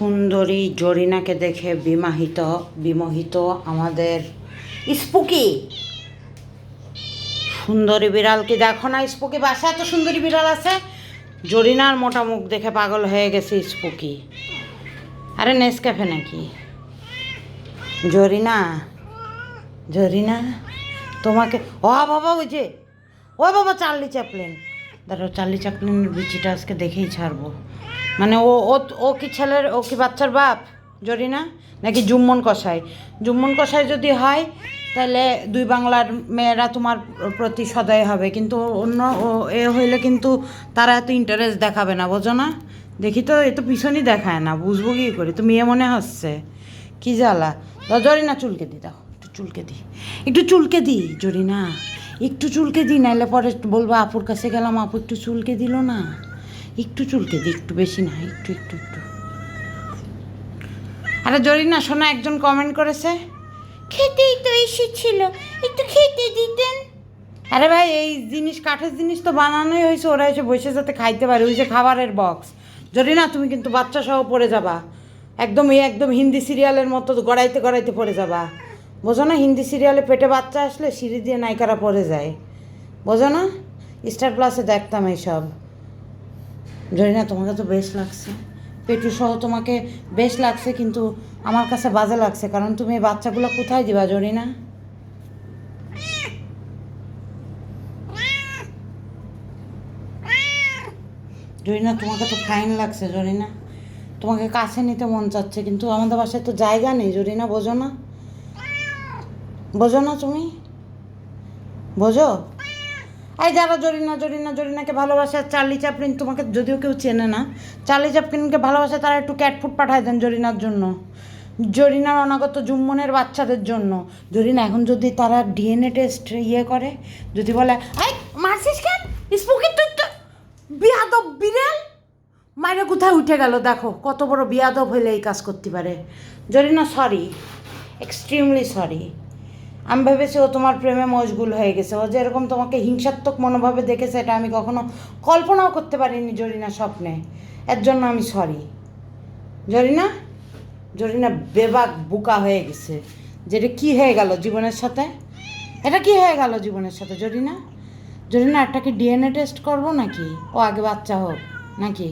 সুন্দরী জরিনাকে দেখে বিমাহিত, বিমোহিত আমাদের স্পুকি। সুন্দরী বিড়াল কি দেখো না স্পুকি? বাসায় এত সুন্দরী বিড়াল আছে? জরিনার মোটা মুখ দেখে পাগল হয়ে গেছে স্পুকি। আরে নেসক্যাফে নাকি? জরিনা জরিনা, তোমাকে ও বাবা, ওই যে ও বাবা, চার্লি চ্যাপলিন। দাঁড়াও, চার্লি চ্যাপলিনের বিচিটা আজকে দেখেই ছাড়বো। মানে ও ও কি ছেলের, ও কি বাচ্চার বাপ? জরিনা নাকি জুম্মন কষাই জুম্মন কষাই যদি হয়, তাহলে দুই বাংলার মেয়েরা তোমার প্রতি সদয় হবে। কিন্তু অন্য এ হইলে কিন্তু তারা এত ইন্টারেস্ট দেখাবে না, বোঝো না? দেখি তো, এ তো পিছনই দেখায় না, বুঝব কি করে? তো মেয়ে মনে হচ্ছে। কি জ্বালা? দাও জরিনা চুলকে দি, দাও, একটু চুলকে দি। একটু চুলকে দি জরিনা একটু চুলকে দি, নাইলে পরে বলব, আপুর কাছে গেলাম, আপু একটু চুলকে দিল না। একটু চুলকে দি একটু বেশি না একটু একটু একটু। আরে জরিনা শোনা একজন কমেন্ট করেছে। খেতেই তো এসেছিল একটু খেতে দিতেন। আরে ভাই এই জিনিস কাঠের জিনিস তো বানানোই হয়েছে ওরা এসে বসে যাতে খাইতে পারে ওই যে খাবারের বক্স যদি জরিনা তুমি কিন্তু বাচ্চা সহ পড়ে যাবা। একদম এই একদম হিন্দি সিরিয়ালের মতো গড়াইতে গড়াইতে পড়ে যাবা। বোঝো না হিন্দি সিরিয়ালে পেটে বাচ্চা আসলে সিঁড়ি দিয়ে নায়িকারা পড়ে যায়। বোঝো না? স্টার প্লাসে দেখতাম এইসব। জরিনা তোমাকে তো বেশ লাগছে। পেটু সহ তোমাকে বেশ লাগছে, কিন্তু আমার কাছে বাজে লাগছে, কারণ তুমি এই বাচ্চাগুলো কোথায় দিবা জরিনা? জরিনা, তোমাকে তো ফাইন লাগছে জরিনা। তোমাকে কাছে নিতে মন চাচ্ছে, কিন্তু আমাদের বাসায় তো জায়গা নেই, জরিনা, বোঝো না। বোঝো না তুমি? বোঝো? এই যারা জরিনা জরিনা, জরিনাকে ভালোবাসে চার্লি চাপলিন তোমাকে যদিও কেউ চেনে না, চার্লি চাপলিনকে ভালোবাসে তারা একটু ক্যাটফুড পাঠায় দেন জরিনার জন্য। জরিনার অনাগত জুম্মনের বাচ্চাদের জন্য। জরিনা, এখন যদি তারা ডিএনএ টেস্ট ইয়ে করে, যদি বলে, এই, মারছিস কেন? স্পুকি তুই তো বিয়াদব বিড়াল! কোথায় উঠে গেল, দেখো, কত বড় বিয়াদব হইলে এই কাজ করতে পারে। জরিনা সরি এক্সট্রিমলি সরি আমি ভেবেছি ও তোমার প্রেমে মশগুল হয়ে গেছে। ও যেরকম তোমাকে হিংসাত্মক মনোভাবে দেখেছে, এটা আমি কখনো কল্পনাও করতে পারিনি জরিনা স্বপ্নে। এর জন্য আমি সরি জরিনা? জরিনা বেবাক বুকা হয়ে গেছে। যেটা কি হয়ে গেল জীবনের সাথে? এটা কি হয়ে গেল জীবনের সাথে, জরিনা? জরিনা, একটা কি ডিএনএ টেস্ট করব নাকি? ও আগে বাচ্চা হোক, নাকি?